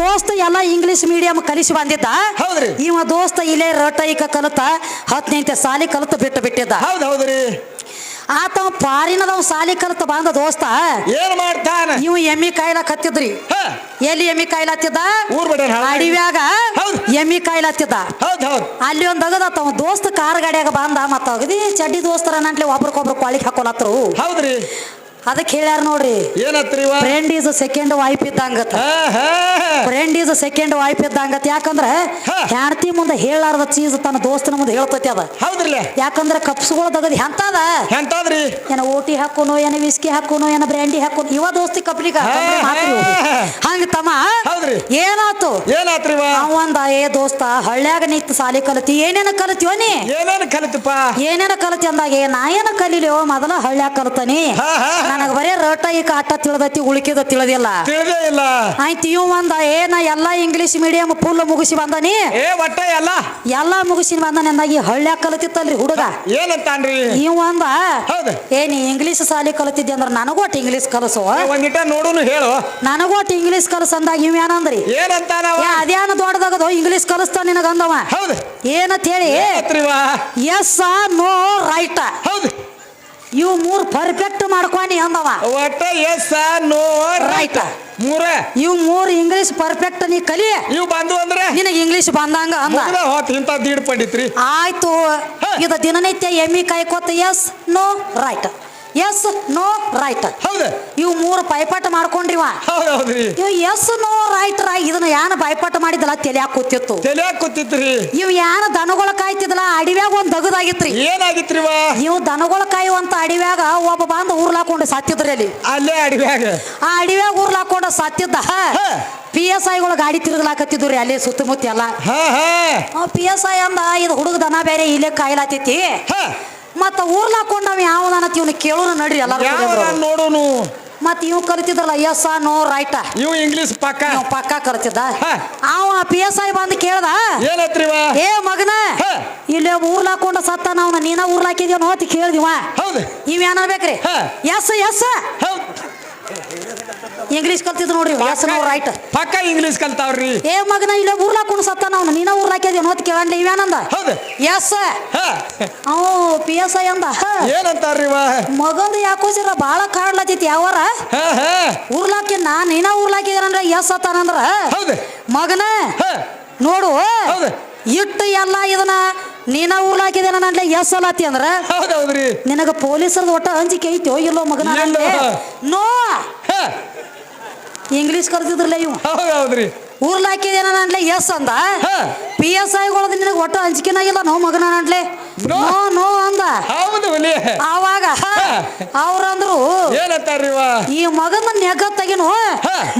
ದೋಸ್ತ ಎಲ್ಲ English medium ಕಲಿಸಿ ಬಂದಿದ್ದ. ಹೌದ್ರಿ. ಇವ ದೋಸ್ತ ಇಲ್ಲೇ ರಟೈಕ ಕಲಿತ ಹದಿನೈದು ಸಾಲಿ ಕಲಿತು ಬಿಟ್ಟು ಬಿಟ್ಟಿದ್ದ. ಹೌದ್ ಹೌದ್ರಿ. ಆತ ಪಾರಿನದವ್ ಸಾಲಿ ಕಲಿತ ಬಂದ ದೋಸ್ತ. ಏನ್ ಮಾಡ್ತಾನ? ಇವ ಎಮ್ಮಿ ಕಾಯ್ಲಾಕತ್ತಿದ್ರಿ ಕತ್ತಿದ್ರಿ. ಎಲ್ಲಿ ಎಮ್ಮಿ ಕಾಯ್ಲತ್ತಿದ್ದ ಊರ್ ಬಿಡ ಅಡಿವ್ಯಾಗ. ಎಮ್ಮಿ ಕಾಯ್ಲತ್ತಿದ್ದ ಹೌದ್ ಹೌದ್. ಅಲ್ಲಿ ಒಂದ್ ಅಗದ ತಮ್ಮ ದೋಸ್ತ ಕಾರ್ ಗಾಡಿಯಾಗ ಬಂದ ಮತ್ತ ಅಗದಿ ಚಡ್ಡಿ ದೋಸ್ತರ ನಂಟ್ಲಿ ಒಬ್ರಿಗೊಬ್ರು ಕೊಳಿಗೆ ಹಾಕೊಲತ್ರು. ಹೌದ್ರಿ. ಅದಕ್ಕೆ ಹೇಳ್ಯಾರ ನೋಡ್ರಿ. ಏನತ್ರಿ ಫ್ರೆಂಡ್ ಈಸ್ ಸೆಕೆಂಡ್ ವೈಫ್ ಇದ್ದಂಗತ್ತ ಹಾ. ಫ್ರೆಂಡ್ ಈಸ್ ಸೆಕೆಂಡ್ ವೈಫ್ ಇದ್ದಂಗತ್ತ ಯಾಕಂದ್ರ. ಹೆಂಡತಿ ಮುಂದೆ ಹೇಳಾರದ ಚೀಸ್ ತನ್ನ ದೋಸ್ತನ ಮುಂದೆ ಹೇಳ್ತತಿ ಅದ. ಹೌದ್ರಲ್ಲ? ಯಾಕಂದ್ರ ಕಪ್ಸ್ಗಳು ತಗದ್ ಹೆಂತದ? ಹೆಂತದ್ರಿ? ಏನ ಓಟಿ ಹಾಕೋನು ಏನ ವಿಸ್ಕಿ ಹಾಕೋನು ಏನ ಬ್ರ್ಯಾಂಡಿ ಹಾಕೋನು ಇವ ದೋಸ್ತಿ ಕಪ್ಲಿಗ ಹಂಗ ತಮ್ಮ ಹೌದ್ರಿ. ಏನಾತು? ಏನಾತ್ರಿ ಅವಂದ ಏ ದೋಸ್ತ ಹಳ್ಳ್ಯಾಗ ನಿಂತು ಸಾಲಿ ಕಲತಿ ಏನೇನ ಕಲತಿವ ನೀ? ಏನೇನ ಕಲಿತಪ್ಪ? ಏನೇನ ಕಲತಿ ಅಂದಾಗ ನಾ ಏನ ಕಲೀಲಿ ಮೊದಲ ಹಳ್ಳ್ಯಾಗ ಕಲತಾನಿ. ನನಗ ಬರೀ ರಟ ಈ ಕಾಟ ತಿಳಿದತಿ ಉಳಿಕಿದ ತಿಳಿದಿಲ್ಲ. ತಿಳಿದೇ ಇಲ್ಲ ಆಯ್ತು ಇವ್ ಒಂದ ಏನ ಎಲ್ಲಾ ಇಂಗ್ಲಿಷ್ ಮೀಡಿಯಂ ಫುಲ್ ಮುಗಿಸಿ ಬಂದನಿ. ಏ ಒಟ್ಟ ಎಲ್ಲ. ಎಲ್ಲಾ ಮುಗಿಸಿ ಬಂದಾನಿ ಅಂದಾಗ ಈ ಹಳ್ಳ್ಯಾಗ ಕಲಿತಿತ್ತಲ್ರಿ ಹುಡುಗ. ಏನಂತಾನ್ರಿ? ಇವ್ ಒಂದ ಹೌದು. ಏ ನೀ ಇಂಗ್ಲಿಷ್ ಸಾಲಿ ಕಲಿತಿದ್ದೆ ಅಂದ್ರ ನನಗೋಟ್ ಇಂಗ್ಲಿಷ್ ಕಲಸು. ಒಂದಿಟ ನೋಡುನು ಹೇಳು. ನನಗೋಟ್ ಇಂಗ್ಲಿಷ್ ಕಲಸ ಅಂದಾಗ ಇವ್ ಏನಂದ್ರಿ? ಏನಂತಾನವ ಏ ಅದ್ಯಾನ ದೊಡ್ಡದಾಗದು? ಇಂಗ್ಲಿಷ್ ಕಲಿಸ್ತಾನ ನಿನಗಂದವ ಹೌದು. ಏನಂತ ಹೇಳಿ? ಎಸ್ ಆ ಎಸ್ ನೋ ರೈಟ್ ಹೌದು. ಇವ್ ಮೂರ್ ಪರ್ಫೆಕ್ಟ್ ಮಾಡ್ಕೊನಿ ಅಂದವ. ಒಟ್ಟ ಎಸ್ ನೋ ರೈಟ್ ಮೂರ. ಇವ್ ಮೂರ್ ಇಂಗ್ಲಿಷ್ ಪರ್ಫೆಕ್ಟ್ ನೀ ಕಲಿ. ಇವ್ ಬಂದು ಅಂದ್ರೆ? ನಿನಗೆ ಇಂಗ್ಲಿಷ್ ಬಂದಂಗ ಅಂದ. ಇಂಥ ದೀಡ್ ಪಂಡಿತ್ರಿ. ಆಯ್ತು. ಇದು ದಿನನಿತ್ಯ ಎಮ್ಮಿ ಕಾಯ್ಕೋತ yes no right yes no right ಹೌದು. ಇವ್ ಮೂರು ಪೈಪಾಟ ಮಾಡ್ಕೊಂಡ್ರಿವ. ಹೌದ್ರಿ ಇವ್ ಎಸ್ ನೋ ರೈಟ್ ರಾ ಇದನ್ನ ಯಾನ ಬಾಯ್ಪಾಟ ಮಾಡಿದಲ್ಲ ತಲೆಯಾಗ ಕೂತಿತ್ತು. ತಲೆಯಾಗ ಕೂತಿತ್ರಿ. ಇವ್ ಯಾನ ದನಗಳ ಕಾಯ್ತಿದ್ಲ? ಅಡಿವ್ಯಾಗ ಒಂದ್ ದಗದಾಗಿತ್ರಿ. ಏನಾಗಿತ್ರಿ ಇವ ದನಗಳ ಕಾಯುವಂತ ಅಡಿವ್ಯಾಗ ಒಬ್ಬ ಬಂದು ಊರ್ಲಾಕೊಂಡು ಸತ್ತಿದ್ರಿ ಅಲ್ಲಿ. ಅಲ್ಲೇ ಅಡಿವ್ಯಾಗ. ಆ ಅಡಿವ್ಯಾಗ ಉರ್ಲಾಕೊಂಡು ಸತ್ತಿದ್ದ. ಪಿ ಎಸ್ ಐಗಳು ಗಾಡಿ ತಿರುಗ್ಲಾಕತ್ತಿದ್ರು ರೀ ಅಲ್ಲಿ ಸುತ್ತಮುತ್ತ ಎಲ್ಲ. ಪಿ ಎಸ್ ಐ ಅಂದ ಇದು ಹುಡುಗ ದನ ಬೇರೆ ಇಲ್ಲೇ ಕಾಯ್ಲಾತೈತಿ. ಮತ್ತ ಊರ್ಲಾಕೊಂಡ್ ನಾವ್ ಯಾವ್ದಾನ ಇವ್ನ ಕೇಳೋಣ ನಡ್ರಿ ಎಲ್ಲರೂ ನೋಡುನು? ಮತ್ ಇವ್ ಕಲಿತಿದ್ರಲ್ಲ ಎಸ್ ನೋ ರೈಟ್ ಇವ್ ಇಂಗ್ಲಿಷ್ ಪಕ್ಕ. ಪಕ್ಕ ಕಲಿತಿದ್ದ ಹಾ. ಅವ ಪಿ ಎಸ್ ಐ ಬಂದ್ ಕೇಳ್ದ. ಏನತ್ರಿವ ಏ ಮಗನ ಇಲ್ಲಿ ಊರ್ಲ ಹಾಕೊಂಡ ಸತ್ತ ನಾವ್ ನೀನ ಊರ್ಲಾಕಿದ್ಯೋ ನೋತಿ ಕೇಳ್ದಿವ ಇವ್. ಏನಾಗ್ಬೇಕ್ರಿ. ಎಸ್ ಎಸ್ ಇಂಗ್ಲಿಷ್ ಕಲ್ತಿದ್ ನೋಡ್ರಿ ವಾಸನ ರೈಟ್ ಪಕ್ಕ ಇಂಗ್ಲಿಷ್ ಕಲ್ತಾವ್ರಿ. ಏ ಮಗನ ಇಲ್ಲ ಊರ್ಲಾ ಕುಣ ಸತ್ತ ನಾವು ನೀನ ಊರ್ಲಾಕಿದ್ಯೋ ನೋತ್ ಕೇಳಂಡ್ಲಿ ಇವೇನಂದ ಹೌದು. ಎಸ್. ಅವ್ ಪಿ ಎಸ್ ಐ ಅಂದ. ಏನಂತಾರ್ರಿ ಮಗಂದು ಯಾಕೋ ಜರ ಬಾಳ ಕಾಡ್ಲತ್ತೈತಿ ಯಾವಾರ? ಊರ್ಲಾಕಿ ನಾ ನೀನ ಊರ್ಲಾಕಿದ್ರಂದ್ರ ಎಸ್ ಅತ್ತಾನಂದ್ರ ಹೌದು. ಮಗನ ನೋಡು. ಇಟ್ಟು ಎಲ್ಲ ಇದನ್ನ ನೀನ ಊರ್ಲಾಕಿದೇನ ನಂಟ್ಲೆ ಎಸ್ ಅಲ್ಲತಿ ಅಂದ್ರ? ನಿನಗ ಪೊಲೀಸರದ ಒಟ್ಟ ಅಂಜಿಕೆ ಐತಿ ಇಲ್ಲೋ ಮಗನ ಇಲ್ಲೋ. ನೋ. ಇಂಗ್ಲಿಷ್ ಕಲ್ತಿದ್ರಲ್ಲ ಇವ್. ಹೌದ್ ಹೌದ್ರಿ ಊರ್ಲಾಕಿದೇನ ನಂಟ್ಲೆ ಎಸ್ ಅಂದ. ಪಿ ಎಸ್ ಐಗಳದ ನಿನಗ ಒಟ್ಟು ಅಂಜಿಕೆನ ಇಲ್ಲ ನೋ ಮಗನ ನಂಟ್ಲೆ ನೋ. ನೋ ಅಂದ. ಹೌದು ಹುಲಿ. ಆವಾಗ ಅವ್ರಂದ್ರು ಏನಂತಾರ್ರಿ ಈ ಮಗನ ನೆಗ ತೆಗಿನು.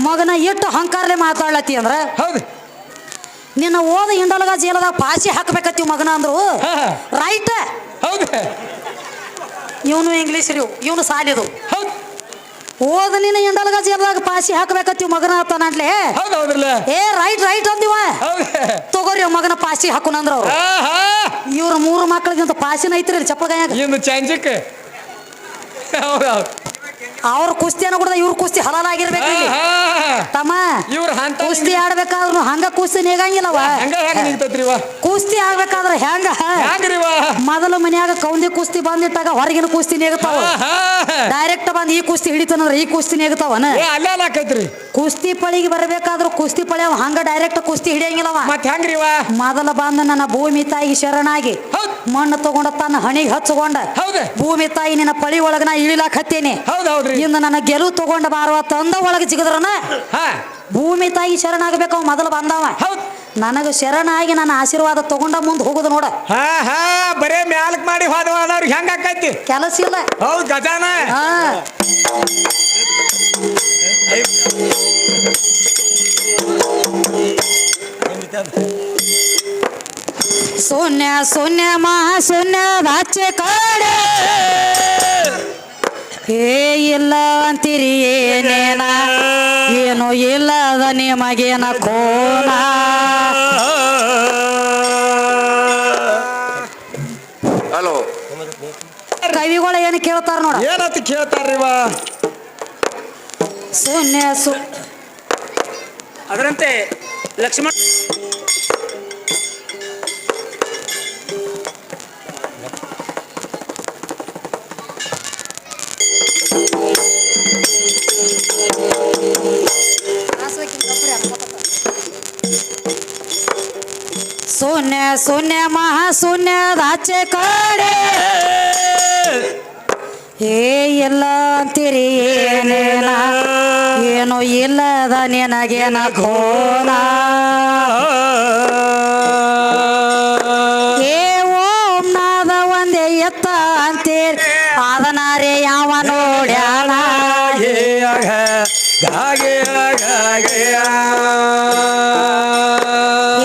ಮಗನ ಇಟ್ಟು ಹಂಕಾರಲೆ ಮಾತಾಡ್ಲತ್ತಿ ಅಂದ್ರ? ಹೌದು. ನಿನ್ನ ಓದ ಹಿಂಡಲಗ ಜೇಲದಾಗ ಪಾಸಿ ಹಾಕ್ಬೇಕತ್ತಿ ಮಗನ ಅಂದ್ರು. ರೈಟ್. ಹೌದು. ಇವನು ಇಂಗ್ಲೀಷ್ ರೀ ಇವನು ಸಾಲಿದು. ಓದ ನಿನ್ನ ಎಂಡಲ್ಗ ಜೇಬದಾಗ ಪಾಸಿ ಹಾಕ್ಬೇಕತ್ತೀವಿ ಮಗನ ಹೌದ್ರಲ್ಲ? ಏ ರೈಟ್ ರೈಟ್ ಅಂದಿವ. ತಗೋರಿ ಮಗನ ಪಾಸಿ ಹಾಕುನಂದ್ರ ಅವ್ರು. ಇವ್ರ ಮೂರು ಮಕ್ಕಳಿಗಿಂತ ಪಾಸಿನ ಐತ್ರಿ ಚಪ್ಪಲ್ಗಾಯಾಗ ಚಾಂಜಕ್ಕೆ ಅವ್ರ ಕುಸ್ತಿ ಕೂಡ ಇವ್ರ ಕುಸ್ತಿ ಹಲಾಲ್ ಆಗಿರ್ಬೇಕು ಇಲ್ಲಿ. ತಮ್ಮ ಇವ್ರ ಹಂತ ಕುಸ್ತಿ ಆಡ್ಬೇಕಾದ್ರು ಹಂಗ ಕುಸ್ತಿ ನೀಗಂಗಿಲ್ಲವ. ಹಂಗ ಹೆಂಗ ನಿಂತತ್ರಿ ಕುಸ್ತಿ ಆಡ್ಬೇಕಾದ್ರೆ ಹೆಂಗ? ಮೊದಲು ಮನ್ಯಾಗ ಕೌಂದಿ ಕುಸ್ತಿ ಬಂದಿಟ್ಟಾಗ ಹೊರಗಿನ ಕುಸ್ತಿ ನೀಗತಾವ. ಡೈರೆಕ್ಟ್ ಬಂದ್ ಈ ಕುಸ್ತಿ ಹಿಡಿತಾನಂದ್ರ ಈ ಕುಸ್ತಿ ನೇಗತಾವನ? ಕುಸ್ತಿ ಪಳಿಗೆ ಬರಬೇಕಾದ್ರೂ ಕುಸ್ತಿ ಪಳಿ ಅವ ಹಂಗ ಡೈರೆಕ್ಟ್ ಕುಸ್ತಿ ಹಿಡಿಯಂಗಿಲ್ಲವ. ಮತ್ ಮೊದಲ ಬಂದ ನನ್ನ ಭೂಮಿ ತಾಯಿ ಶರಣಾಗಿ. ಹೌದ್. ಮಣ್ಣು ತಗೊಂಡ ತನ್ನ ಹಣಿಗೆ ಹಚ್ಕೊಂಡ ಹೌದು ಭೂಮಿ ತಾಯಿ ನಿನ್ನ ಪಳಿ ಒಳಗ ನಾ ಇಳಿಲಾಕ್ ಹತ್ತೇನಿ ಹೌದು ಹೌದ್ರಿ ಇಂದ ನನ್ನ ಗೆಲುವು ತಗೊಂಡ ಬಾರವ ತಂದ ಒಳಗೆ ಜಿಗದ್ರನ ಹಾ ಭೂಮಿ ತಾಯಿ ಶರಣಾಗಬೇಕು ಅವ ಮೊದಲು ಬಂದವ ಹೌದು ನನಗ ಶರಣಾಗಿ ನನ್ನ ಆಶೀರ್ವಾದ ತಗೊಂಡ ಮುಂದೆ ಹೋಗುದು ನೋಡ ಹಾ ಹಾ ಬರೇ ಮ್ಯಾಲಕ್ ಮಾಡಿ ಹೆಂಗ ಆಕೈತಿ ಕೆಲಸ ಇಲ್ಲ ಹೌದು ಗಜಾನ ಹಾ ಶೂನ್ಯ सोन्या महा सोन्या ಬಾಚೆ ಕಾಡೆ. ಏ ಇಲ್ಲ ಅಂತೀರಿ ಏನೇನ ಏನು ಇಲ್ಲದ ನಿಮಗೇನ ಕೋನ. ಹಲೋ. ಕವಿಗಳು ಏನು ಕೇಳ್ತಾರ ನೋಡ. ಏನಂತ ಕೇಳ್ತಾರ್ರಿ ಇವ? ಶೂನ್ಯ ಸು ಅದರಂತೆ ಲಕ್ಷ್ಮಣ ಶೂನ್ಯ ಶೂನ್ಯ ಮಹಾಶೂನ್ಯದ ಆಚೆ ಕಡೆ. ಏ ಇಲ್ಲ ಅಂತೀರಿ ಏನೇನ ಏನು ಇಲ್ಲದ ನಿನಗೇನ ಕೋನ?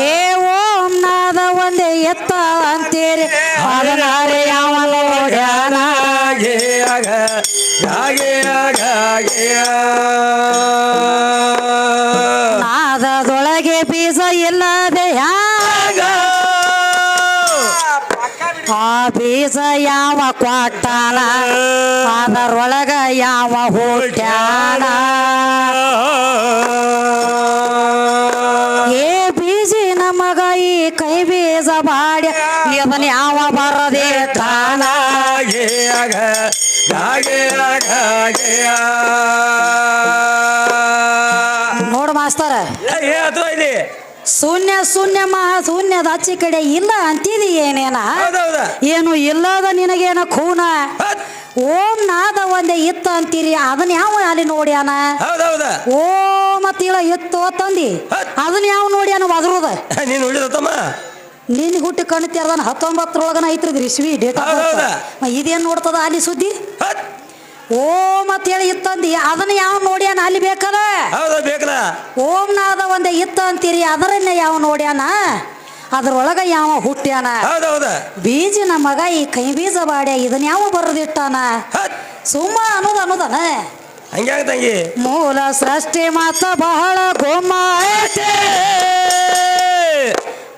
ಏ ಓಂ ನಾದ ಒಂದೇ ಎತ್ತ ಅಂತೀರಿ. ಅದನಾರೆ ಯಾವನ ನಾದದೊಳಗೆ ಬೀಜ ಇಲ್ಲದೆ ಆ ಬೀಜ ಯಾವ ಕೊಟ್ಟಾನ ಅದರೊಳಗ ಯಾವ ಹುಟ್ಟ್ಯಾನ ಬಾಡ್ಯ ಇದನ್ನ ಯಾವ ಬರದೆ ನೋಡು ಮಾಸ್ತರ. ಶೂನ್ಯ ಶೂನ್ಯ ಮಹಾ ಶೂನ್ಯದ ಅಚ್ಚಿ ಕಡೆ ಇಲ್ಲ ಅಂತಿದಿ ಏನೇನ? ಏನು ಇಲ್ಲದ ನಿನಗೇನ ಖೂನ? ಓಂ ನಾದ ಒಂದೇ ಇತ್ತ ಅಂತೀರಿ ಅದನ್ನ ಯಾವ ಅಲ್ಲಿ ನೋಡ್ಯಾನ? ಓಂ ಓ ಮತ್ತಿಳ ಇತ್ತು ತಂದಿ ಅದನ್ನ ಯಾವ ನೋಡ್ಯಾನ ಒದರುದ ನೀನು ಉಳಿದತ್ತಮ್ಮ ನಿನ್ ಹುಟ್ಟಿ ಕಣ್ಣು ತೆರೆದನ ಹತ್ತೊಂಬತ್ತರೊಳಗನ ಐತ್ರಿ ಇಸ್ವಿ ಡೇಟ್ ಇದೇನು ನೋಡ್ತದ ಅಲ್ಲಿ ಸುದ್ದಿ? ಓಂ ಅಂತ ಹೇಳಿ ಇತ್ತಂದಿ ಅದನ್ನ ಯಾವ ನೋಡ್ಯಾನ ಅಲ್ಲಿ ಬೇಕಲ್ಲ? ಬೇಕಲ್ಲ. ಓಂ ನಾದ ಒಂದೇ ಇತ್ತ ಅಂತೀರಿ ಅದರನ್ನ ಯಾವ ನೋಡ್ಯಾನ? ಅದ್ರೊಳಗ ಯಾವ ಹುಟ್ಟ್ಯಾನ ಬೀಜ ಬೀಜಿನ ಮಗ ಈ ಕೈ ಬೀಜ ಬಾಡ್ಯ ಇದನ್ನ ಯಾವ ಬರದಿಟ್ಟಾನ? ಸುಮ್ಮ ಅನ್ನೋದ ಅನ್ನೋದನ? ಹಂಗ್ಯಾಂಗ ತಂಗಿ? ಮೂಲ ಸೃಷ್ಟಿ ಮಾತ ಬಹಳ ಗೊಮ್ಮ ಐತೆ.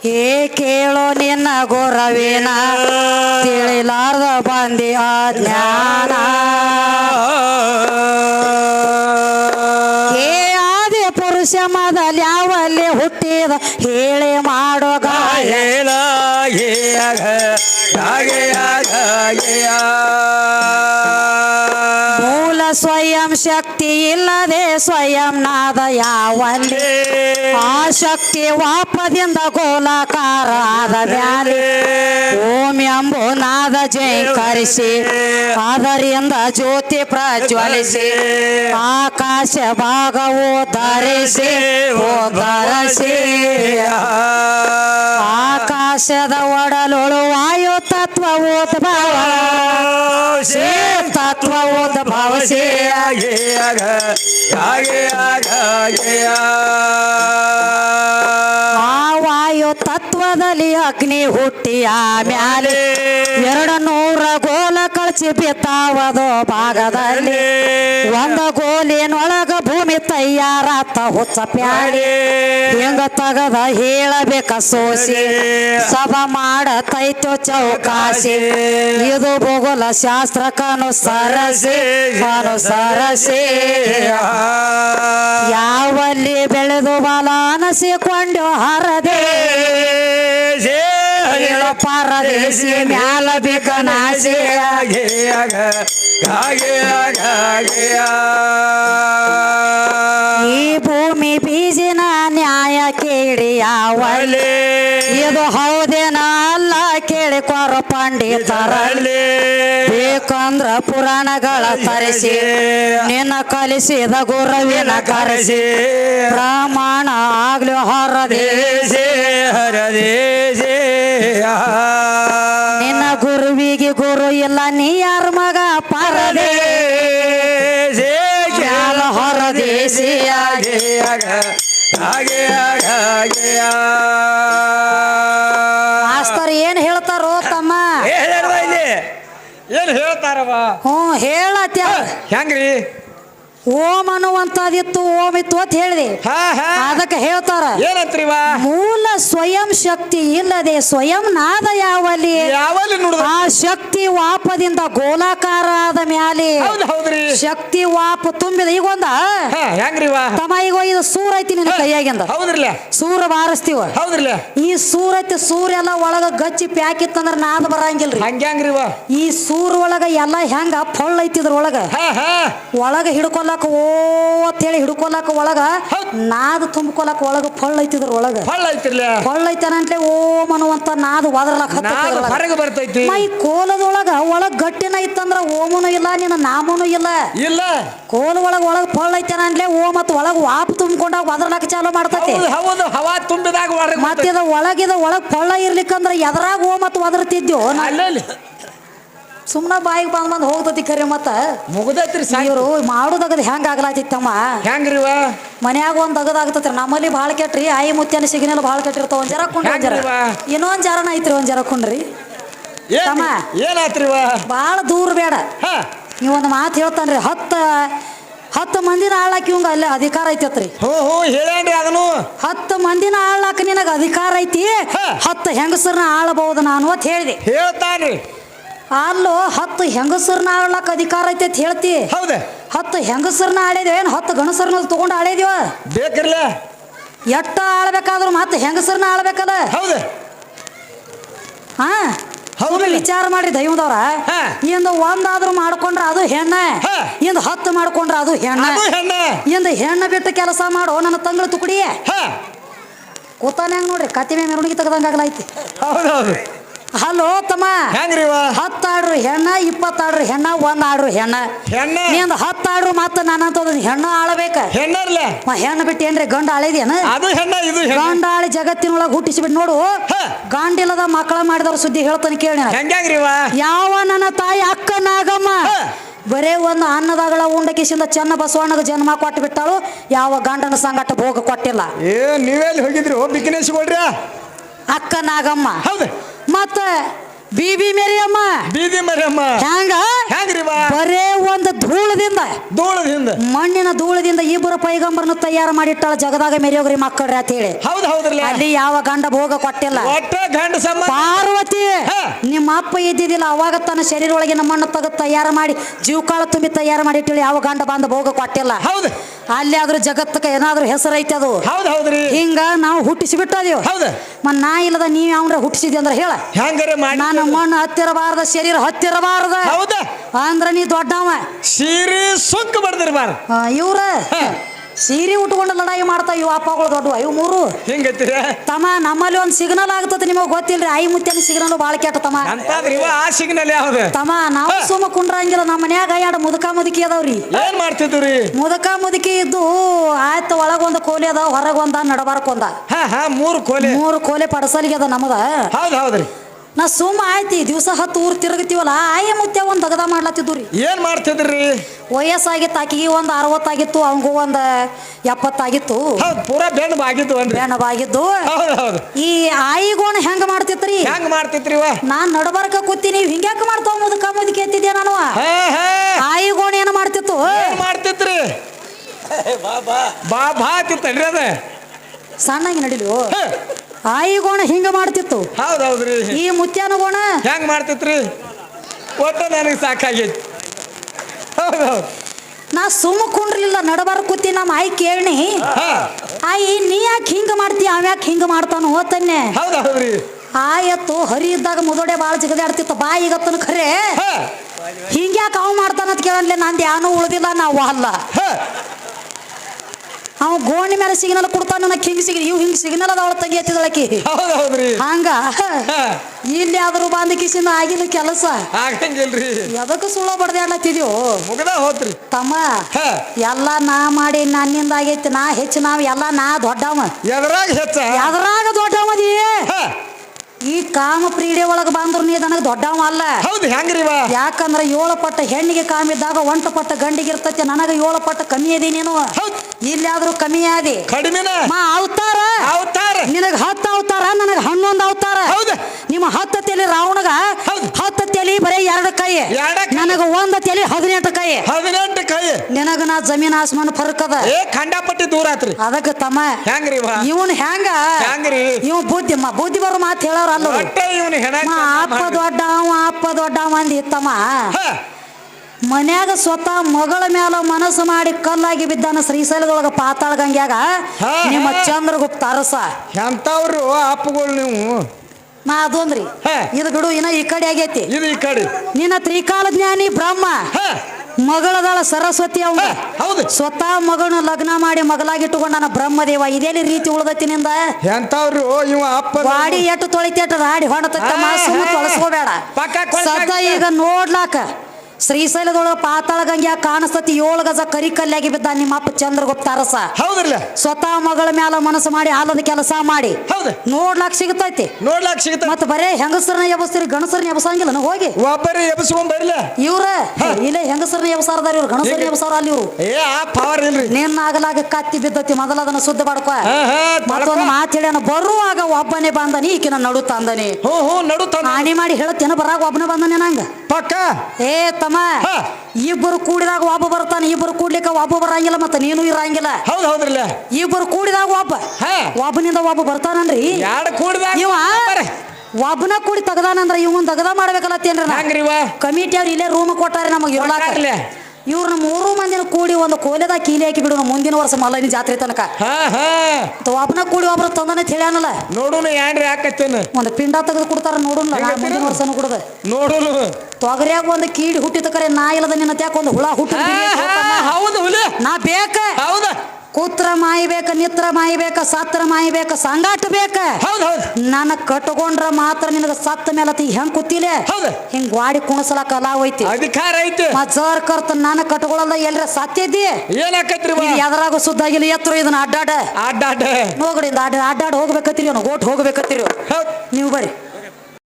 ಏ ಕೇಳೋ ನಿನ್ನ ಗೋರವೇನ? ತಿಳಿಲಾರ್ದ ಬಂದಿ ಆ ಜ್ಞಾನ. ಏ ಆದಿ ಪುರುಷ ಮೊದಲ ಯಾವಲ್ಲಿ ಹುಟ್ಟಿದ? ಹೇಳಿ ಮಾಡೋ ಗಾಯ. ಹೇಳ ಮೂಲ ಸ್ವಯಂ ಶಕ್ತಿ ಇಲ್ಲದೆ ಸ್ವಯಂ ನಾದ ಯಾವಲ್ಲಿ? ಆ ಶಕ್ತಿ ವಾಪದಿಂದ ಗೋಲಾಕಾರ ಆದ ಮ್ಯಾಲೆ. ಓಂ ಅಂಬು ನಾದ ಜೈಕರಿಸಿ ಆದರಿಂದ ಜ್ಯೋತಿ ಪ್ರಜ್ವಲಿಸಿ, ಆಕಾಶ ಭಾಗವು ಧರಿಸಿ ಧರಿಸಿ ಆಕಾಶದ ಒಡಲೊಳು ವಾಯು ತತ್ವ ಉದ್ಭವ ತತ್ವ ಉದ್ಭವ ಆ ವಾಯು ತತ್ವದಲ್ಲಿ ಅಗ್ನಿ ಹುಟ್ಟಿ ಆಮ್ಯಾಲೆ ಎರಡು ನೂರ ಗೋಲ ಕಳಚಿ ಬಿತ್ತಾವದು ಭಾಗದಲ್ಲಿ. ಒಂದ ಗೋಲಿನೊಳಗ ಭೂಮಿ ತಯ್ಯಾರಾತ ಹುಚ್ಚ ಪ್ಯಾಡಿ ಹಿಂಗ. ತಗದ ಹೇಳಬೇಕ ಸೋಸಿ. ಸಭ ಮಾಡತೈತು ಚೌಕಾಸಿ. ಇದು ಭೂಗೋಳ ಶಾಸ್ತ್ರಕ್ಕನುಸರಸಿ ಅನುಸರಸಿ ಯಾವಲ್ಲಿ ಬೆಳೆದು ಬಲ ಅನಸಿಕೊಂಡು ಹರದೆ. ಪರದೇಶಿ ಮ್ಯಾಲ ಬೇಕನಾಸಿ ಈ ಭೂಮಿ ಬೀಜಿನ ನ್ಯಾಯ ಕೇಳಿ ಯಾವಲ್ಲಿ ಇದು ಹೌದೇನ ಅಲ್ಲ ಕೇಳಿ ಕೊರ ಪಂಡಿತರಲ್ಲಿ ಬೇಕಂದ್ರ ಪುರಾಣಗಳ ತರಿಸಿ ನಿನ್ನ ಕಲಿಸಿದ ಗುರುವಿನ ಕರೆಸಿ. ಪ್ರಮಾಣ ಆಗ್ಲಿ ಹೊರದೆ ನಿನ್ನ ಗುರುವಿಗೆ ಗುರು ಇಲ್ಲ ನೀ ಯಾರ ಮಗ ಪರದೆ ಮ್ಯಾಲ ಹೊರದೇಶಿಯಾಗಿ ಮಾಸ್ತರ್ ಏನ್ ಹೇಳ್ತಾರೋ ತಮ್ಮ? ಏನ್ ಹೇಳ್ತಾರವ ಹ್ಞೂ ಹೇಳತ್ಯ? ಹೆಂಗ್ರಿ? ಓಂ ಅನ್ನುವಂತದಿತ್ತು ಓಂ ಇತ್ತು ಅಂತ ಹೇಳಿದೆ. ಅದಕ್ಕೆ ಹೇಳ್ತಾರ ಏನಂತ್ರಿವ? ಮೂಲ ಸ್ವಯಂ ಶಕ್ತಿ ಇಲ್ಲದೆ ಸ್ವಯಂ ನಾದ ಯಾವಲ್ಲಿ? ಆ ಶಕ್ತಿ ವಾಪದಿಂದ ಗೋಲಾಕಾರ ಆದ ಮ್ಯಾಲೆ. ಶಕ್ತಿ ವಾಪ ತುಂಬಿದ. ಈಗ ಒಂದ? ತಮ್ಮ ಈಗ ಇದು ಸೂರ ಐತಿ ನಿನ್ನ ಕೈಯಾಗಿಂದ. ಸೂರ ಬಾರಿಸ್ತೀವ? ಈ ಸೂರ ಐತಿ ಸೂರ್ಯ ಎಲ್ಲ ಒಳಗ ಗಚ್ಚಿ ಪ್ಯಾಕಿತ್ತಂದ್ರ ನಾದ ಬರಂಗಿಲ್ರಿ. ಈ ಸೂರ್ ಒಳಗ ಎಲ್ಲ ಹೆಂಗ ಫೊಳ್ ಐತಿ ಇದ್ರ ಒಳಗ ಒಳಗ ಹಿಡ್ಕೊಲ್ಲ ಹಿಡ್ಕೊಲಕ ಓ ಅಂತೇಳಿ ಹಿಡ್ಕೊಲಕ್ ಒಳಗ. ನಾದ ತುಂಬ್ಕೊಲಕ ಒಳಗ ಫಳ್ ಐತಿದ್ರ ಒಳಗ. ಫಳ್ ಐತಿರ್ಲ ಫಳ್ ಐತನಂತ್ಲೆ ಓಂ ಅನ್ನುವಂತ ನಾದ ಒದರ್ಲಕ್ ಹೊರಗೆ ಬರ್ತೈತಿ. ಮೈ ಕೋಲದೊಳಗ ಒಳಗ್ ಗಟ್ಟಿನ ಇತ್ತಂದ್ರ ಓಮನು ಇಲ್ಲ ನಿನ್ನ ನಾಮನು ಇಲ್ಲ. ಇಲ್ಲ. ಕೋಲ ಒಳಗ ಒಳಗ್ ಫಳ್ ಐತಾನಂತೆ ಓ ಮತ್ ಒಳಗ ವಾಪ್ ತುಂಬ್ಕೊಂಡಾಗ ಒದರ್ಲಕ್ ಚಾಲು ಮಾಡ್ತತಿ. ಹೌದು ಹೌದು ಹವಾ ತುಂಬಿದಾಗ ಹೊರಗೆ ಮತ್ತಿದ ಒಳಗಿದ ಒಳಗ್ ಪೊಳ್ಳ ಇರ್ಲಿಕ್ಕಂದ್ರ ಎದ್ರಾಗ ಓ ಮತ್ ಒದರ್ತಿದ್ಯೋ? ಸುಮ್ನ ಬಾಯಿಗೆ ಬಂದ್ ಬಂದ್ ಹೋಗ್ತತಿ ಖರೆ ಮತ್ತ. ಮುಗ್ದೈತ್ರಿ ಇವರು ಮಾಡುದಗದ ಹೆಂಗ ಆಗ್ಲಾತಿತ್ತಮ್ಮ ಹೆಂಗ್ರಿವ? ಮನ್ಯಾಗ ಒಂದ್ ಅಗದಾಗತ್ತತ್ರಿ ನಮ್ಮಲ್ಲಿ ಭಾಳ ಕೆಟ್ರಿ ಆಯಿ ಮುತ್ಯನ ಸಿಗ್ನಲ್ ಭಾಳ ಕೆಟ್ಟಿರ್ತಾವ. ಒಂದ್ ಜರ ಕುಂಡ್ರಿ ಒಂದ್ ಜರ. ಇನ್ನೊಂದ್ ಜರನ ಐತ್ರಿ ಒಂದ್ ಜರ ಕುಂಡ್ರಿ. ಏನಾತ್ರಿ ತಮ್ಮ. ಏನಾತ್ರಿವ? ಭಾಳ ದೂರ ಬೇಡ. ನೀವ್ ಒಂದ್ ಒಂದು ಮಾತು ಹೇಳ್ತಾನ್ರಿ. ಹತ್ತ ಹತ್ತು ಮಂದಿನ ಆಳಾಕಿ ಇವಂಗ ಅಲ್ಲೇ ಅಧಿಕಾರ ಐತತ್ರಿ. ಅದನ್ನು. ಹತ್ತು ಮಂದಿನ ಆಳಾಕ ನಿನಗ ಅಧಿಕಾರ ಐತಿ. ಹತ್ತು ಹೆಂಗಸರ್ನ ಆಳಬಹುದು ನಾನು ಅಂತ ಹೇಳಿದೆ. ಹೇಳ್ತಾನ್ರಿ. ಅಲ್ಲೋ ಹತ್ತು ಹೆಂಗಸರ್ನ ಆಡ್ಲಕ್ಕ ಅಧಿಕಾರ ಐತೆ ಅಂತ ಹೇಳ್ತಿ. ಹೌದ? ಹತ್ತು ಹೆಂಗಸರ್ನ ಆಡಿದ್ವಿ ಏನು? ಹತ್ತು ಗಣಸರ್ನ ತಗೊಂಡು ಆಳಿದೇವ ಬೇಕಿರ್ಲ? ಎಟ್ಟ ಆಳ್ಬೇಕಾದ್ರು ಮತ್ತೆ ಹೆಂಗಸರ್ನ ಆಳ್ಬೇಕಲ್ಲ ಹೌದು? ಹಾ ಹೌದು ವಿಚಾರ ಮಾಡಿ ದೈವದವ್ರ. ಇಂದು ಒಂದಾದ್ರೂ ಮಾಡ್ಕೊಂಡ್ರ ಅದು ಹೆಣ್ಣ. ಇಂದು ಹತ್ತು ಮಾಡ್ಕೊಂಡ್ರ ಅದು ಹೆಣ್ಣೆ. ಇಂದು ಹೆಣ್ಣ ಬಿಟ್ಟು ಕೆಲಸ ಮಾಡೋ ನನ್ನ ತಂಗಳು ತುಕಡಿ. ಕೂತಾನೆ ನೋಡ್ರಿ ಕತ್ತಿಮೆ ಮೆರವಣಿಗೆ ತೆಗೆದಂಗಾಗ್ಲೈತಿ. ಹೌದೌದು. ಹಲೋ ತಮ್ಮ. ಹೆಂಗ್ರಿ ಹತ್ತು ಆಡ್ರು ಹೆಣ್ಣ ಇಪ್ಪತ್ತು ಆಡ್ರು ಹೆಣ್ಣ ಒಂದ್ ಆಡ್ರು ಹೆಣ್ಣ. ಹೆಣ್ಣ? ನಿಂದ ಹತ್ತು ಆಡ್ರು ಮತ್ತೆ ನಾನಂತ ಹೆಣ್ಣ ಆಳಬೇಕ. ಹೆಣ್ಣರ್ಲ? ಮ ಹೆಣ್ಣು ಬಿಟ್ಟು ಏನ್ರಿ ಗಂಡ ಆಳಿದೇನ? ಅದು ಹೆಣ್ಣ ಇದು ಹೆಣ್ಣ. ಗಂಡ ಆಳಿ ಜಗತ್ತಿನೊಳಗೆ ಹುಟ್ಟಿಸಿಬಿಟ್ಟು ನೋಡು. ಗಾಂಡಿಲ್ಲದ ಮಕ್ಕಳ ಮಾಡಿದವ್ರ ಸುದ್ದಿ ಹೇಳ್ತಾನೆ ಕೇಳಿ. ಯಾವ ನನ್ನ ತಾಯಿ ಅಕ್ಕ ನಾಗಮ್ಮ ಬರೇ ಒಂದು ಅನ್ನದಾಗಳ ಉಂಡಕಿಸಿಂದ ಚೆನ್ನ ಬಸವಣ್ಣಗ ಜನ್ಮ ಕೊಟ್ಟು ಬಿಟ್ಟಾಳು. ಯಾವ ಗಂಡನ ಸಂಗಟ ಭೋಗ ಕೊಟ್ಟಿಲ್ಲ. ಏ ನೀವೆಲ್ಲಿ ಹೋಗಿದ್ರಿ? ಅಕ್ಕ ನಾಗಮ್ಮ ಹೌದು. ಮತ್ತ ಬಿಬಿ ಮೇರಿಯಮ್ಮ. ಬೀದಿ ಮರಿಯಮ್ಮ. ಹೆಂಗ? ಹೆಂಗ್ರಿ ಬರೇ ಒಂದು ಧೂಳದಿಂದ ಧೂಳದಿಂದ. ಮಣ್ಣಿನ ಧೂಳದಿಂದ ಇಬ್ಬರು ಪೈಗಂಬರ್ನ ತಯಾರು ಮಾಡಿಟ್ಟಾಳ ಜಗದಾಗ ಮೆರೆಯೋಗ್ರಿ ಮಕ್ಕಳ್ರಿ ಅಂತ ಹೇಳಿ. ಹೌದು ಹೌದ್ರಲ್ಲ. ಅಲ್ಲಿ ಯಾವ ಗಂಡ ಭೋಗ ಕೊಟ್ಟಿಲ್ಲ. ಒಟ್ಟ ಗಂಡ ಸಂಬಂಧ. ಪಾರ್ವತಿ ನಿಮ್ಮ ಅಪ್ಪ ಇದ್ದಿದ್ದಿಲ್ಲ ಅವಾಗ ತನ್ನ ಶರೀರ ಒಳಗಿನ ಮಣ್ಣು ತೆಗೆದು ತಯಾರು ಮಾಡಿ ಜೀವಕಾಳ ತುಂಬಿ ತಯಾರು ಮಾಡಿಟ್ಟಿಳಿ ಯಾವ ಗಂಡ ಬಂದ ಭೋಗ ಕೊಟ್ಟಿಲ್ಲ. ಹೌದು. ಅಲ್ಲಿ ಆದ್ರೂ ಜಗತ್ತಕ್ಕೆ ಏನಾದ್ರೂ ಹೆಸರು ಐತೆ ಅದು. ಹೌದು ಹೌದ್ರಿ. ಹಿಂಗ ನಾವು ಹುಟ್ಟಿಸಿ ಬಿಟ್ಟದೇವು ಹೌದು. ಮತ್ ನಾ ಇಲ್ಲದ ನೀವ್ ಯಾವ್ರ ಹುಟ್ಟಿಸಿದ್ಯ ಅಂದ್ರೆ ಹೇಳ. ಹೆಂಗಾರೆ ಮಾಡಿ ನಾನು ಮಣ್ಣು ಹತ್ತಿರಬಾರ್ದ ಶರೀರ ಹತ್ತಿರಬಾರ್ದ. ಹೌದ. ಅಂದ್ರ ನೀ ದೊಡ್ಡವ. ಸೀರೆ ಸುಂಕ ಬರ್ದಿರ್ಬಾರ ಇವ್ರ. ಸೀರೆ ಉಟ್ಕೊಂಡು ಲಡಾಯಿ ಮಾಡ್ತಾ ಇವು ಅಪ್ಪಗಳು ದೊಡ್ಡವ. ಇವು ಮೂರು. ಹೆಂಗತ್ತೀರ ತಮ್ಮ ನಮ್ಮಲ್ಲಿ ಒಂದು ಸಿಗ್ನಲ್ ಆಗ್ತದೆ ನಿಮಗೆ ಗೊತ್ತಿಲ್ರಿ. ಐ ಮುತ್ತಿನ ಸಿಗ್ನಲ್ ಭಾಳ ಕೆಟ್ಟ ತಮ್ಮ. ಅಂತಾದ್ರಿ ಇವ ಆ ಸಿಗ್ನಲ್ ಯಾವ್ದು? ತಮ್ಮ ನಾವು ಸುಮ್ಮ ಕುಂಡ್ರಂಗಿಲ್ಲ. ನಮ್ಮ ಮನ್ಯಾಗ ಎರಡು ಮುದಕ ಮುದುಕಿ ಅದಾವ್ರಿ. ಏನ್ ಮಾಡ್ತಿದ್ರಿ ಮುದುಕ ಮುದುಕಿ ಇದ್ದು ಆಯ್ತು ಒಳಗೊಂದು ಕೋಲಿ ಅದ ಹೊರಗೊಂದ ನಡಬಾರ್ಕೊಂದ ಹಾ ಹಾ ಮೂರು ಕೋಲಿ. ಮೂರು ಕೋಲೆ ಪಡಸಲಿಗೆ ಅದ ನಮದ. ಹೌದು ಹೌದ್ರಿ. ನಾ ಸುಮ್ಮ ಆಯ್ತಿ ದಿವಸ ಹತ್ತು ಊರು ತಿರುಗತೀವಲ್ಲ ಆಯ ಮುತ್ತೆ ಒಂದು ದಗದ ಮಾಡ್ಲತ್ತಿದ್ದು ರೀ ಏನ್ ಮಾಡ್ತಿದ್ರಿ? ವಯಸ್ಸಾಗಿತ್ತು ಆಕಿಗೆ ಒಂದು ಅರವತ್ತಾಗಿತ್ತು ಅವಂಗೂ ಒಂದು ಎಪ್ಪತ್ತಾಗಿತ್ತು. ಹೌದು ಪೂರಾ ಬೆಣ್ಣು ಬಾಗಿದ್ದು. ಈ ಆಯಿಗೋಣ ಹೆಂಗ ಮಾಡ್ತಿತ್ರಿ? ಹೆಂಗ್ ಮಾಡ್ತಿತ್ರಿ ನಾನ್ ನಡಬರ್ಕ ಕೂತೀನಿ ಹಿಂಗ್ಯಾಕ ಮಾಡ್ತಾವ ಮುದಕ ಮುದಕ್ಕೆ ಎತ್ತಿದ್ದೆ ನಾನು? ಹಾ ಹಾ. ಆಯಿಗೋಣ ಏನ್ ಮಾಡ್ತಿತ್ತು? ಮಾಡ್ತಿತ್ರಿ? ಬಾ ಬಾ. ಬಾ ಬಾ ಅದ. ಸಣ್ಣಂಗೆ ನಡಿಲು ಹಾ. ಆಯಿಗೋಣ ಹಿಂಗ ಮಾಡ್ತಿತ್ತು. ಹೌದೌದ್ರಿ. ಈ ಈ ಮುತ್ಯಾನಗೋಣ ಹೆಂಗ್ ಮಾಡ್ತಿತ್ರಿ? ಒಟ್ಟ ನನಗೆ ಸಾಕಾಗೈತಿ. ಹೌದು ಹೌದು ನಾ ಸುಮ್ಮ ಕುಂಡ್ರಲಿಲ್ಲ ನಡಬಾರ ಕೂತಿ ನಮ್ಮ ಆಯಿ ಕೇಳಿ ಆಯಿ ನೀ ಯಾಕೆ ಹಿಂಗ ಮಾಡ್ತಿ ಅವ್ಯಾಕೆ ಹಿಂಗ ಮಾಡ್ತಾನು ಹೋತನ್ನೆ ಆಯತ್ತು ಹರಿ ಇದ್ದಾಗ ಮುದೋಡೆ ಭಾಳ ಜಿಗದಾಡ್ತಿತ್ತು ಬಾ ಈಗತ್ತನ ಖರೆ. ಹಿಂಗ್ಯಾಕ ಹಿಂಗ್ಯಾಕೆ ಮಾಡ್ತಾನ ಅಂತ ಕೇಳನ್ಲೆ ನಂದು ಯಾನೂ ಉಳ್ದಿಲ್ಲ ನಾವು ಅಲ್ಲ. ಅವ ಗೋಣಿ ಮೇಲೆ ಸಿಗ್ನಲ್ ಕೊಡ್ತಾನ ನನಗೆ ಹಿಂಗ್ ಸಿಗಿ ಇವ್ ಹಿಂಗ್ ಸಿಗ್ನಲ್ ಅದಾವಳ ತೆಗಿ ಹತ್ತಿದಳಕಿ ಹೌದು ಹೌದ್ರಿ ಹಂಗ ಇಲ್ಲಿ ಆದ್ರೂ ಬಾಂಧಕಿಸಿಂದ ಕಿಸಿಂದ ಆಗಿಲ್ಲ ಕೆಲಸ. ಆಗಂಗಿಲ್ರಿ. ಎದಕ್ಕೆ ಸುಳ್ಳ ಬಡ್ದಾಡ್ಲತ್ತಿದ್ಯೋ ಮುಗ್ದ ಹೋತ್ರಿ. ತಮ್ಮ ಎಲ್ಲ ನಾ ಮಾಡಿ ನನ್ನಿಂದ ಆಗೈತಿ ನಾ ಹೆಚ್ಚು ನಾವ್ ಎಲ್ಲ ನಾ ದೊಡ್ಡವ. ಎದ್ರಾಗ ಹೆಚ್ಚ? ಎದ್ರಾಗ ದೊಡ್ಡವದಿ ಈ ಕಾಮ ಪ್ರೀಡೆ ಒಳಗೆ ಬಂದ್ರು ನೀ ನನಗೆ ದೊಡ್ಡವ ಅಲ್ಲ. ಹೌದು ಹೆಂಗ್ರಿ ಇವ ಯಾಕಂದ್ರ ಏಳು ಪಟ್ಟ ಹೆಣ್ಣಿಗೆ ಕಾಮಿದ್ದಾಗ ಒಂಟ ಪಟ್ಟ ಗಂಡಿಗೆ ಇರ್ತೈತಿ ನನಗೆ ಏಳು ಪಟ್ಟ ಕಮ್ಮಿ ಅದಿ ನೀನು. ಇಲ್ಲಾದ್ರೂ ಕಮ್ಮಿ ಆದಿ ಕಡಿಮೆ ಮಾ ಅವತಾರ? ಅವತಾರ. ನಿನಗ ಹತ್ತು ಅವತಾರ ನನಗ ಹನ್ನೊಂದು ಅವತಾರ. ಹೌದು. ನಿಮ್ಮ ಹತ್ತು ತಲೆ ರಾವಣಗ ಹತ್ತು ತಲೆ ಬರೀ ಎರಡು ಕೈ. ನನಗ ಒಂದು ತಲೆ ಹದಿನೆಂಟು ಕೈ. ಹದಿನೆಂಟು ಕೈ. ನಿನಗ ನಾ ಜಮೀನ್ ಆಸ್ಮಾನ್ ಫರ್ಕ್ ಅದ ಖಂಡಾಪಟ್ಟಿ ದೂರ ಆತ್ರಿ. ಅದಕ್ಕೆ ತಮ್ಮ ಹೆಂಗ್ರಿ ಇವ? ಇವನ್ ಹೆಂಗ? ಹೆಂಗ್ರಿ? ಇವ್ ಬುದ್ಧಿ ಬುದ್ಧಿ ಬರೋ ಮಾತು ಹೇಳೋರು ಅಲ್ಲ ಅಪ್ಪ ಇವನು ಅವ ಅಪ್ಪ ದೊಡ್ಡ ಅವ ದೊಡ್ಡ ಮಂದಿ ಇತ್ತಮ್ಮ ಹ. ಮನ್ಯಾಗ ಸ್ವತಃ ಮಗಳ ಮ್ಯಾಲ ಮನಸ್ಸು ಮಾಡಿ ಕಲ್ಲಾಗಿ ಬಿದ್ದಾನ ಶ್ರೀಶೈಲದೊಳಗ ಪಾತಾಳ ಗಂಗ್ಯಾಗ ನಿಮ್ಮ. ಚಂದ್ರಗುಪ್ತ ಅರಸ. ಎಂತವ್ರು ಅಪ್ಪಗಳು ನೀವು? ನಾ ಅದೊಂದ್ರಿ. ಇದು ಬಿಡು ಇನ್ನ ಈ ಕಡೆ ಆಗೈತಿ. ಇದು ಈ ಕಡೆ. ನಿನ್ನ ತ್ರಿಕಾಲ ಜ್ಞಾನಿ ಬ್ರಹ್ಮ. ಮಗಳದಾಳ ಸರಸ್ವತಿ ಅವ. ಹೌದು. ಸ್ವತಃ ಮಗಳನ್ನ ಲಗ್ನ ಮಾಡಿ ಮಗಳಾಗಿಟ್ಟುಕೊಂಡಾನ ಬ್ರಹ್ಮದೇವ. ಇದೇನಿ ರೀತಿ ಉಳಿದತಿ ನಿಂದ? ಎಂತವ್ರು ಇವ ಅಪ್ಪ ಗಾಡಿ ಎಟ್ಟು ತೊಳಿತೇಟ ರಾಡಿ ಹೊಣತ ಮಾಸು. ತೊಳಸ್ಕೋಬೇಡ. ಆಗ್ತದೆ. ಈಗ ನೋಡ್ಲಾಕ ಶ್ರೀಶೈಲದೊಳಗ ಪಾತಾಳ ಗಂಗ್ಯಾ ಕಾಣಿಸ್ತತಿ ಏಳು ಗಜ ಕರಿಕಲ್ಲಾಗಿ ಬಿದ್ದ ನಿಮ್ಮ ಅಪ್ಪ ಚಂದ್ರಗುಪ್ತ ಅರಸ. ಹೌದಿಲ್ಲ ಸ್ವತಃ ಮಗಳ ಮ್ಯಾಲ ಮನಸ್ಸು ಮಾಡಿ ಆಲದ ಕೆಲಸ ಮಾಡಿ. ಹೌದು. ನೋಡ್ಲಾಕ್ ಸಿಗತೈತಿ. ನೋಡ್ಲಾಕ್ ಸಿಗತ್ತ. ಮತ್ತೆ ಬರೇ ಹೆಂಗಸರನ್ನ ಎಬಸ್ತೀರಿ ಗಣಸರನ್ನ ಎಬಸಂಗಿಲ್ಲ ಹೋಗಿ. ಒಬ್ಬರೇ ಎಬಸ್ಕೊಂಡ್ ಬರಲ್ಲ. ಇವ್ರ? ಇಲ್ಲೇ ಹೆಂಗಸರನ್ನ ಎಬಸಾರದಾರ ಇವ್ರು ಗಣಸರನ್ನ ಎಬಸಾರ ಅಲ್ಲಿ ಇವ್ರು. ಏ ಆ ಪವರ್ ಇಲ್ರಿ. ನಿನ್ನ ಆಗಲಾಗ ಕತ್ತಿ ಬಿದ್ದತಿ ಮೊದಲ ಅದನ್ನ ಶುದ್ಧ ಮಾಡ್ಕೊ. ಮತ್ತೊಂದು ಮಾತು ಹೇಳ್ಯಾನ ಬರುವಾಗ ಒಬ್ಬನೇ ಬಂದನಿ ಈಕಿನ ನಡು ತಂದನಿ. ಹ್ಞೂ ಹ್ಞೂ ನಡು ತಂದ ಹಾನಿ ಮಾಡಿ ಹೇಳತ್ತೇನ ಬರಾಗ ಒಬ್ಬನೇ ಬಂದನೆ ನಂಗ ಪಕ್ಕ. ಏ ತಮ್ಮ ಹಾ. ಇಬ್ಬರು ಕೂಡಿದಾಗ ಒಬ್ಬ ಬರ್ತಾನೆ ಇಬ್ಬರು ಕೂಡ್ಲಿಕ್ಕೆ ಒಬ್ಬ ಬರಂಗಿಲ್ಲ ಮತ್ತೆ ನೀನು ಇರಂಗಿಲ್ಲ. ಹೌದ್ ಹೌದ್ರಲ್ಲ. ಇಬ್ಬರು ಕೂಡಿದಾಗ ಒಬ್ಬ. ಹಾ. ಒಬ್ಬನಿಂದ ಒಬ್ಬ ಬರ್ತಾನನ್ರಿ. ಯಾಡ ಕೂಡ್ದಾಗ? ಇವ ಬರ್ರಿ. ಒಬ್ಬನ ಕೂಡಿ ತಗದಾನಂದ್ರ ಇವನ್ ತಗದ ಮಾಡ್ಬೇಕಲ್ಲತ್ತೇನ್ರಿ ನಾ ಹೆಂಗ್ರಿ ಇವ? ಕಮಿಟಿ ಅವ್ರು ಇಲ್ಲೇ ರೂಮ್ ಕೊಟ್ಟಾರೆ ನಮಗೆ ಇರ್ಲಾಕ. ಕೊಟ್ಟಾರ್ಲೆ. ಇವ್ರನ್ನ ಮೂರು ಮಂದಿನ ಕೂಡಿ ಒಂದು ಕೋಲೆದಾಗ ಕೀಲಿ ಹಾಕಿ ಬಿಡೋಣ ಮುಂದಿನ ವರ್ಷ ಮಲ್ಲನಿ ಜಾತ್ರೆ ತನಕ. ಹಾ ಹಾ. ಒಬ್ಬನ ಕೂಡಿ ಒಬ್ಬರು ತಂದನೆ ತಿಳಿಯಾನಲ್ಲ ನೋಡೋಣ ಏನ್ರಿ ಒಂದು ಪಿಂಡ ತೆಗೆದು ಕೊಡ್ತಾರ ನೋಡೋಣ ನಾ ಹೆಂಗೈತಿ? ಮುಂದಿನ ವರ್ಷನೂ ಕೊಡದ. ನೋಡುನು. ತೊಗರ್ಯಾಗ ಒಂದು ಕೀಡಿ ಹುಟ್ಟಿದ ಕರೆ ನಾ ಇಲ್ಲದ ನಿನ್ನ ತ್ಯಾಕ ಒಂದು ಹುಳ ಹುಟ್ಟಿ ಹೌದು ನಾ ಬೇಕ? ಹೌದ. ಕೂತ್ರ ಮಾಯ್ಬೇಕ ನಿತ್ರ ಮಾಯ್ಬೇಕ ಸತ್ರ ಮಾಯ್ಬೇಕ ಸಂಗಾಟ ಬೇಕ. ನನ್ನ ಕಟ್ಕೊಂಡ್ರ ಮಾತ್ರ ನಿನಗ ಸತ್ತ ಮೇಲೆ ಹೆಂಗ್ ಕೂತಿಲೆ. ಹಿಂಗ್ ವಾಡಿ ಕುಣಸಲ ಕಲಾ ಹೋಯ್ತಿ ಅಧಿಕಾರ ಐತಿ. ಮತ್ ಜರ್ ಕರ್ತ ನಾನು ಕಟ್ಕೊಳಲ್ಲ ಎಲ್ರ ಸತ್ಯದ್ದಿ ಏನ್ ಹಾಕತ್ರಿ ಇದು ಎದರಾಗ ಸುದ್ದಾಗಿಲ್ಲ ಎತ್ತರ ಇದನ್ನ ಅಡ್ಡಾಡ. ಅಡ್ಡಾಡ. ನೋಗಡಿಂದ ಅಡ್ಡ ಅಡ್ಡಾಡ್ ಹೋಗ್ಬೇಕತ್ತೀರಿ ಅವ್ನು ಗೋಟ್ ಹೋಗ್ಬೇಕತ್ತಿರಿ ನೀವು ಬರ್ರಿ.